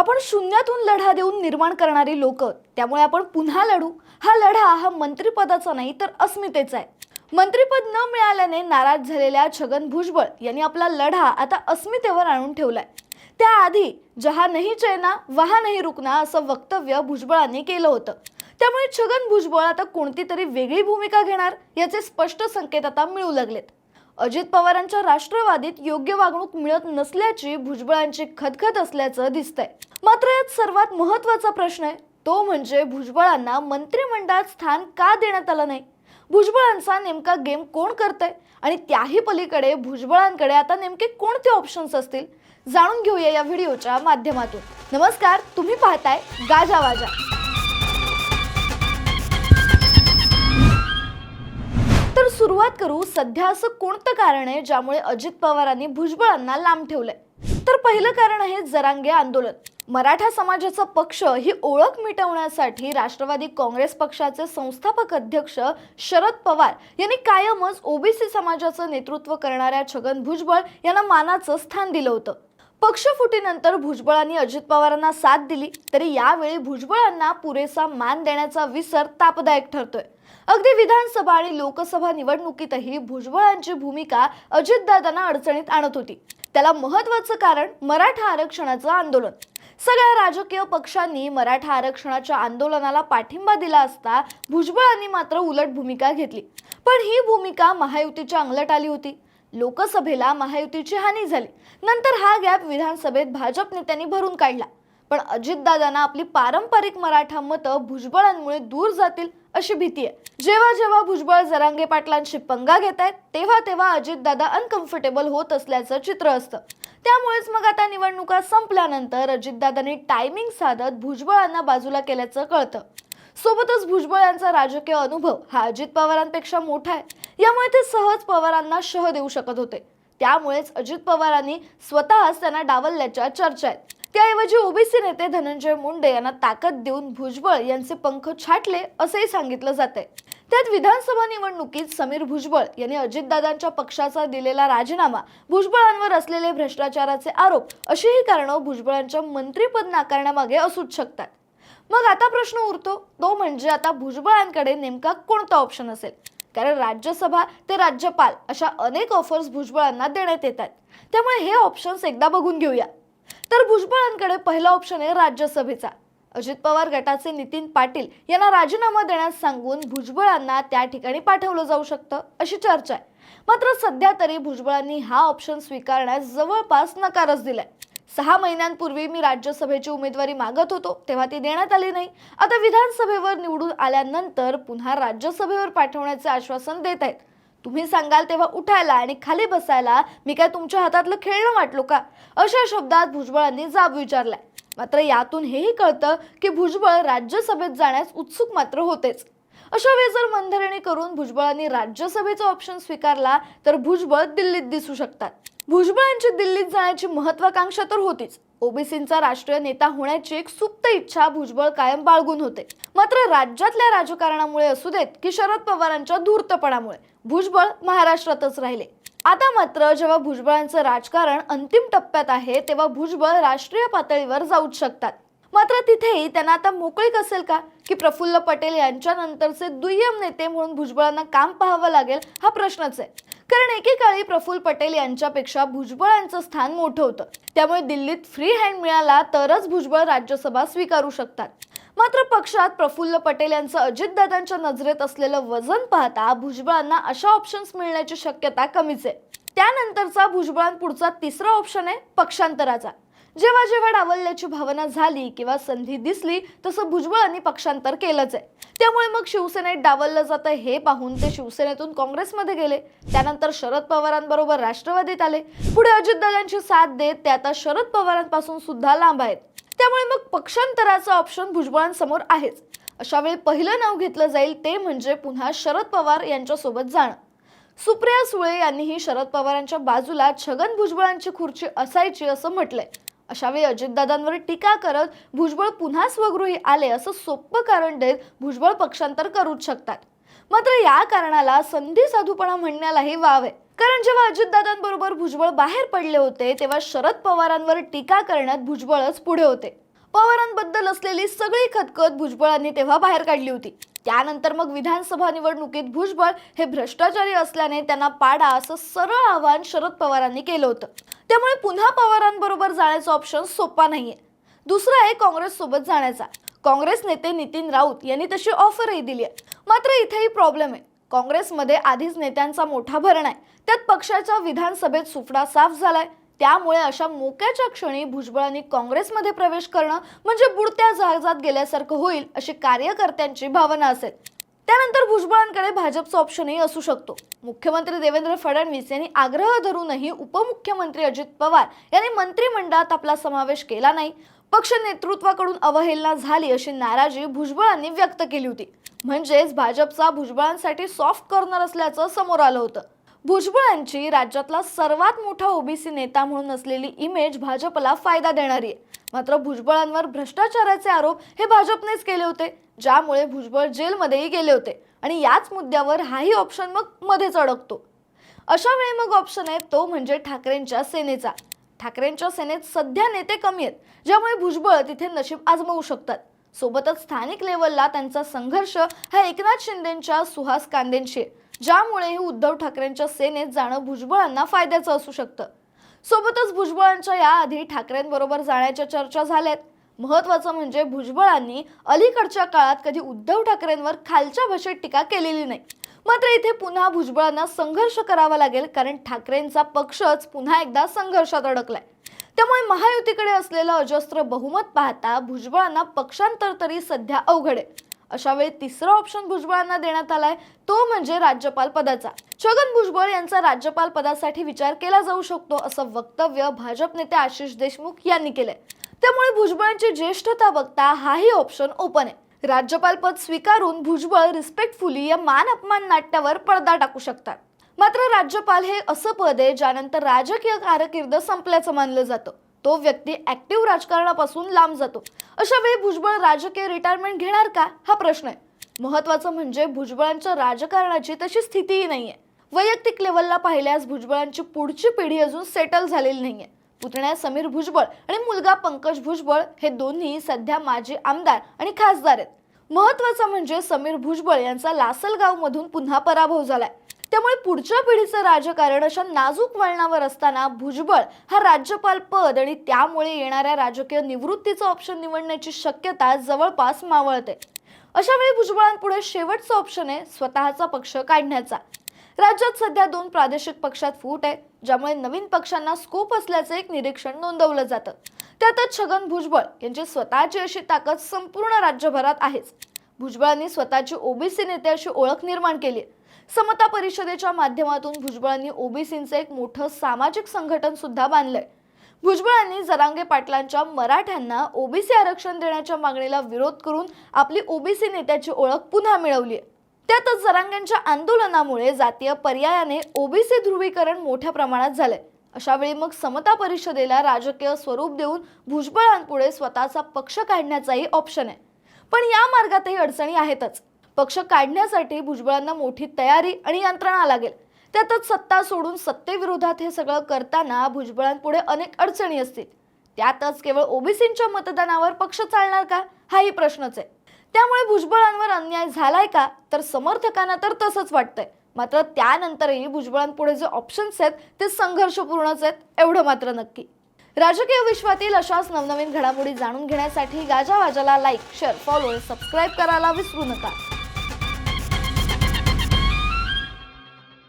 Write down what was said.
आपण शून्यातून लढा देऊन निर्माण करणारी लोक त्यामुळे आपण पुन्हा लढू. हा लढा हा मंत्रिपदाचा नाही तर अस्मितेचा आहे. मंत्रिपद न मिळाल्याने नाराज झालेल्या छगन भुजबळ यांनी आपला लढा आता अस्मितेवर आणून ठेवलाय. त्याआधी जहा नाही चैना वहा नाही रुकना असं वक्तव्य भुजबळांनी केलं होतं. त्यामुळे छगन भुजबळ आता कोणती तरी वेगळी भूमिका घेणार याचे स्पष्ट संकेत आता मिळू लागलेत. अजित पवारांच्या राष्ट्रवादीत योग्य वागणूक मिळत नसल्याची भुजबळांची खदखद असल्याचं दिसतंय. मात्र यात सर्वात महत्त्वाचा प्रश्न आहे तो म्हणजे भुजबळांना मंत्रिमंडळात स्थान का देण्यात आलं नाही? भुजबळांचा नेमका गेम कोण करतंय? आणि त्याही पलीकडे भुजबळांकडे आता नेमके कोणते ऑप्शन्स असतील? जाणून घेऊया या व्हिडिओच्या माध्यमातून. नमस्कार तुम्ही पाहताय गाजा सुरुवात करू सध्या असं कोणतं कारण आहे ज्यामुळे अजित पवारांनी भुजबळांना लांब ठेवलंय? तर पहिलं कारण आहे जरांगे आंदोलन. मराठा समाजाचा पक्ष ही ओळख मिटवण्यासाठी राष्ट्रवादी काँग्रेस पक्षाचे संस्थापक अध्यक्ष शरद पवार यांनी कायमच ओबीसी समाजाचं नेतृत्व करणाऱ्या छगन भुजबळ यांना मानाचं स्थान दिलं होतं. पक्षफुटीनंतर भुजबळांनी अजित पवारांना साथ दिली तरी यावेळी भुजबळांना पुरेसा मान देण्याचा विसर तापदायक ठरतोय. अगदी विधानसभा आणि लोकसभा निवडणुकीतही भुजबळांची भूमिका अजितदादांना अडचणीत आणत होती. त्याला महत्वाचं कारण मराठा आरक्षणाचं आंदोलन. सगळ्या राजकीय पक्षांनी मराठा आरक्षणाच्या आंदोलनाला पाठिंबा दिला असता भुजबळांनी मात्र उलट भूमिका घेतली. पण ही भूमिका महायुतीच्या अंगलट आली होती. लोकसभेला महायुतीची हानी झाली. नंतर हा गॅप विधानसभेत भाजप नेत्यांनी भरून काढला. पण अजितदादांना आपली पारंपरिक मराठा मतं भुजबळांमुळे दूर जातील अशी भीती आहे. जेव्हा जेव्हा भुजबळ जरांगे पाटलांशी पंगा घेत आहेत तेव्हा तेव्हा अजितदादा अनकम्फर्टेबल होत असल्याचं चित्र असतं. त्यामुळेच मग आता निवडणुका संपल्यानंतर अजितदादांनी टायमिंग साधत भुजबळांना बाजूला केल्याचं कळतं. सोबतच भुजबळ यांचा राजकीय अनुभव हा अजित पवारांपेक्षा मोठा आहे. यामुळे ते सहज पवारांना शह देऊ शकत होते. त्यामुळेच अजित पवारांनी स्वतःच त्यांना डावलल्याच्या चर्चा आहेत. त्याऐवजी ओबीसी नेते धनंजय मुंडे यांना ताकद देऊन भुजबळ यांचे पंख छाटले असंही सांगितलं जातंय. त्यात विधानसभा निवडणुकीत समीर भुजबळ यांनी अजितदादांच्या पक्षाचा दिलेला राजीनामा भुजबळांवर असलेले भ्रष्टाचाराचे आरोप अशीही कारणं भुजबळांच्या मंत्रीपद नाकारण्यामागे असूच शकतात. मग आता प्रश्न उरतो तो म्हणजे आता भुजबळांकडे नेमका कोणता ऑप्शन असेल? कारण राज्यसभा ते राज्यपाल अशा अनेक ऑफर्स भुजबळांना देण्यात येतात. त्यामुळे हे ऑप्शन्स एकदा बघून घेऊया. तर भुजबळांकडे पहिला ऑप्शन आहे राज्यसभेचा. अजित पवार गटाचे नितीन पाटील यांना राजीनामा देण्यास सांगून भुजबळांना त्या ठिकाणी पाठवलं जाऊ शकतं अशी चर्चा आहे. मात्र सध्या तरी भुजबळांनी हा ऑप्शन स्वीकारण्यास जवळपास नकारच दिलाय. सहा महिन्यांपूर्वी मी राज्यसभेची उमेदवारी मागत होतो तेव्हा ती देण्यात आली नाही. आता विधानसभेवर निवडून आल्यानंतर पुन्हा राज्यसभेवर पाठवण्याचे आश्वासन देत आहेत. तुम्ही सांगाल तेव्हा उठायला आणि खाली बसायला मी काय तुमच्या हातातलं खेळणं वाटलो का? अशा शब्दात भुजबळांनी जाब विचारलाय. मात्र यातून हेही कळतं की भुजबळ राज्यसभेत जाण्यास उत्सुक मात्र होतेच. अशा वेळी जर मनधरणी करून भुजबळांनी राज्यसभेचा ऑप्शन स्वीकारला तर भुजबळ दिल्लीत दिसू शकतात. भुजबळांची दिल्लीत जाण्याची महत्वाकांक्षा तर होतीच. ओबीसींचा राष्ट्रीय नेता होण्याची एक सुप्त इच्छा भुजबळ कायम बाळगून होते. मात्र राज्यातल्या राजकारणामुळे असू देत की शरद पवारांच्या धूर्तपणामुळे. भुजबळ महाराष्ट्रातच राहिले. आता मात्र जेव्हा भुजबळांचं राजकारण अंतिम टप्प्यात आहे तेव्हा भुजबळ राष्ट्रीय पातळीवर जाऊच शकतात. मात्र तिथेही त्यांना आता मोकळीक असेल का? की प्रफुल्ल पटेल यांच्यानंतरचे दुय्यम नेते म्हणून भुजबळांना काम पाहावं लागेल हा प्रश्नच आहे. कारण एकेकाळी प्रफुल्ल पटेल यांच्यापेक्षा भुजबळांचं स्थान मोठं होतं. त्यामुळे दिल्लीत फ्री हँड मिळाला तरच भुजबळ राज्यसभा स्वीकारू शकतात. मात्र पक्षात प्रफुल्ल पटेल यांचं अजितदादांच्या नजरेत असलेलं वजन पाहता भुजबळांना अशा ऑप्शन्स मिळण्याची शक्यता कमीच आहे. त्यानंतरचा भुजबळांपुढचा तिसरा ऑप्शन आहे पक्षांतराचा. जेव्हा जेव्हा डावलल्याची भावना झाली किंवा संधी दिसली तसं भुजबळांनी पक्षांतर केलंच आहे. त्यामुळे मग शिवसेनेत डावललं जातं हे पाहून ते शिवसेनेतून काँग्रेसमध्ये गेले. त्यानंतर शरद पवारांबरोबर राष्ट्रवादीत आले. पुढे अजितदादांची साथ देत ते आता शरद पवारांपासून सुद्धा लांब आहेत. त्यामुळे मग पक्षांतराचा ऑप्शन भुजबळांसमोर आहेच. अशा वेळी पहिलं नाव घेतलं जाईल ते म्हणजे पुन्हा शरद पवार यांच्यासोबत जाणं. सुप्रिया सुळे यांनीही शरद पवारांच्या बाजूला छगन भुजबळांची खुर्ची असायची असं म्हटलंय. अशावेळी अजितदादांवर टीका करत भुजबळ पुन्हा स्वगृही आले असं सोपं कारण देत भुजबळ पक्षांतर करूच शकतात. मात्र या कारणाला संधी साधूपणा म्हणण्यालाही वाव आहे. कारण जेव्हा अजितदादांबरोबर भुजबळ बाहेर पडले होते तेव्हा शरद पवारांवर टीका करण्यात भुजबळच पुढे होते. पवारांबद्दल असलेली सगळी खतखत भुजबळांनी तेव्हा बाहेर काढली होती. त्यानंतर मग विधानसभा निवडणुकीत भुजबळ हे भ्रष्टाचारी असल्याने त्यांना पाडा असं सरळ आवाहन शरद पवारांनी केलं होतं. त्यामुळे पुन्हा पवारांबरोबर जाण्याचा ऑप्शन सोपा नाहीये. दुसरा आहे काँग्रेस सोबत जाण्याचा. काँग्रेस नेते नितीन राऊत यांनी तशी ऑफरही दिली आहे. मात्र इथेही प्रॉब्लेम आहे. काँग्रेसमध्ये आधीच नेत्यांचा मोठा भरण आहे. त्यात पक्षाचा विधानसभेत सुफडा साफ झालाय. त्यामुळे अशा मोक्याच्या क्षणी भुजबळांनी काँग्रेसमध्ये प्रवेश करणं म्हणजे बुडत्या जहाजात गेल्यासारखं होईल अशी कार्यकर्त्यांची भावना असेल. त्यानंतर भुजबळांकडे भाजपचा ऑप्शनही असू शकतो. मुख्यमंत्री देवेंद्र फडणवीस यांनी आग्रह धरूनही उपमुख्यमंत्री अजित पवार यांनी मंत्रिमंडळात आपला समावेश केला नाही. पक्ष नेतृत्वाकडून अवहेलना झाली अशी नाराजी भुजबळांनी व्यक्त केली होती. म्हणजेच भाजपचा भुजबळांसाठी सॉफ्ट कॉर्नर असल्याचं समोर आलं होतं. भुजबळांची राज्यातला सर्वात मोठा ओबीसी नेता म्हणून असलेली इमेज भाजपला फायदा देणारी आहे. मात्र भुजबळांवर भ्रष्टाचाराचे आरोप हे भाजपनेच केले होते ज्यामुळे भुजबळ जेलमध्येही गेले होते आणि याच मुद्द्यावर हाही ऑप्शन मग मध्येच अडकतो. अशा वेळी मग ऑप्शन आहे तो म्हणजे ठाकरेंच्या सेनेचा. ठाकरेंच्या सेनेत सध्या नेते कमी आहेत ज्यामुळे भुजबळ तिथे नशीब आजमावू शकतात. सोबतच स्थानिक लेवलला त्यांचा संघर्ष हा एकनाथ शिंदेच्या सुहास कांदेंशी आहे. ज्यामुळेही उद्धव ठाकरेंच्या सेनेत जाणं भुजबळांना फायद्याचं असू शकतं. सोबतच भुजबळांच्या याआधी ठाकरेंबरोबर जाण्याच्या चर्चा झाल्यात. महत्वाचं म्हणजे भुजबळांनी अलीकडच्या काळात कधी उद्धव ठाकरेंवर खालच्या भाषेत टीका केलेली नाही. मात्र इथे पुन्हा भुजबळांना संघर्ष करावा लागेल कारण ठाकरेंचा पक्षच पुन्हा एकदा संघर्षात अडकलाय. त्यामुळे महायुतीकडे असलेलं अजस्त्र बहुमत पाहता भुजबळांना पक्षांतर तरी सध्या अवघड आहे. अशा वेळी तिसरा ऑप्शन भुजबळांना देण्यात आलाय. तो म्हणजे राज्यपाल पदाचा. छगन भुजबळ यांचा राज्यपाल पदासाठी विचार केला जाऊ शकतो असं वक्तव्य भाजप नेते आशिष देशमुख यांनी केलंय. त्यामुळे भुजबळांची ज्येष्ठता बघता हाही ऑप्शन ओपन आहे. राज्यपाल पद स्वीकारून भुजबळ रिस्पेक्टफुली या मान अपमान नाट्यावर पडदा टाकू शकतात. मात्र राज्यपाल हे असं पद आहे ज्यानंतर राजकीय कारकीर्द संपल्याचं मानलं जातं. तो व्यक्ती ऍक्टिव्ह राजकारणापासून लांब जातो. अशा वेळी भुजबळ राजकीय रिटायरमेंट घेणार का? हा प्रश्न आहे. महत्वाचं म्हणजे भुजबळांच्या राजकारणाची तशी स्थितीही नाहीये. वैयक्तिक लेवलला पाहिल्यास भुजबळांची पुढची पिढी अजून सेटल झालेली नाहीये. पुतण्या समीर भुजबळ आणि मुलगा पंकज भुजबळ हे दोन्ही सध्या माजी आमदार आणि खासदार आहेत. महत्वाचं म्हणजे समीर भुजबळ यांचा लासलगावमधून पुन्हा पराभव झालाय. त्यामुळे पुढच्या पिढीचं राजकारण अशा नाजूक वळणावर असताना भुजबळ हा राज्यपाल पद आणि त्यामुळे येणाऱ्या राजकीय निवृत्तीचं ऑप्शन निवडण्याची शक्यता जवळपास मावळते. अशा वेळी भुजबळांपुढे शेवटचं ऑप्शन आहे स्वतःचा पक्ष काढण्याचा. राज्यात सध्या दोन प्रादेशिक पक्षात फूट आहे ज्यामुळे नवीन पक्षांना स्कोप असल्याचं एक निरीक्षण नोंदवलं जातं. त्यातच छगन भुजबळ यांची स्वतःची अशी ताकद संपूर्ण राज्यभरात आहेच. भुजबळांनी स्वतःची ओबीसी नेते अशी ओळख निर्माण केली आहे समता परिषदेच्या माध्यमातून भुजबळांनी ओबीसींचं एक मोठं सामाजिक संघटन सुद्धा बांधलंय. भुजबळांनी जरांगे पाटलांच्या मराठ्यांना ओबीसी आरक्षण देण्याच्या मागणीला विरोध करून आपली ओबीसी नेत्याची ओळख पुन्हा मिळवली आहे. त्यातच जरांग्यांच्या आंदोलनामुळे जातीय पर्यायाने ओबीसी ध्रुवीकरण मोठ्या प्रमाणात झालंय. अशा वेळी मग समता परिषदेला राजकीय स्वरूप देऊन भुजबळांपुढे स्वतःचा पक्ष काढण्याचाही ऑप्शन आहे. पण या मार्गातही अडचणी आहेतच. पक्ष काढण्यासाठी भुजबळांना मोठी तयारी आणि यंत्रणा लागेल. त्यातच सत्ता सोडून सत्तेविरोधात हे सगळं करताना भुजबळांपुढे अनेक अडचणी असतील. त्यातच केवळ ओबीसींच्या मतदानावर पक्ष चालणार का? हाही प्रश्नच आहे. त्यामुळे भुजबळांवर अन्याय झालाय का? तर समर्थकांना तर तसंच वाटतंय. मात्र त्यानंतरही भुजबळांपुढे जे ऑप्शन्स आहेत ते संघर्षपूर्णच आहेत एवढं मात्र नक्की. राजकीय विश्वातील अशाच नवनवीन घडामोडी जाणून घेण्यासाठी गाजावाजाला लाईक शेअर फॉलो सबस्क्राईब करायला विसरू नका.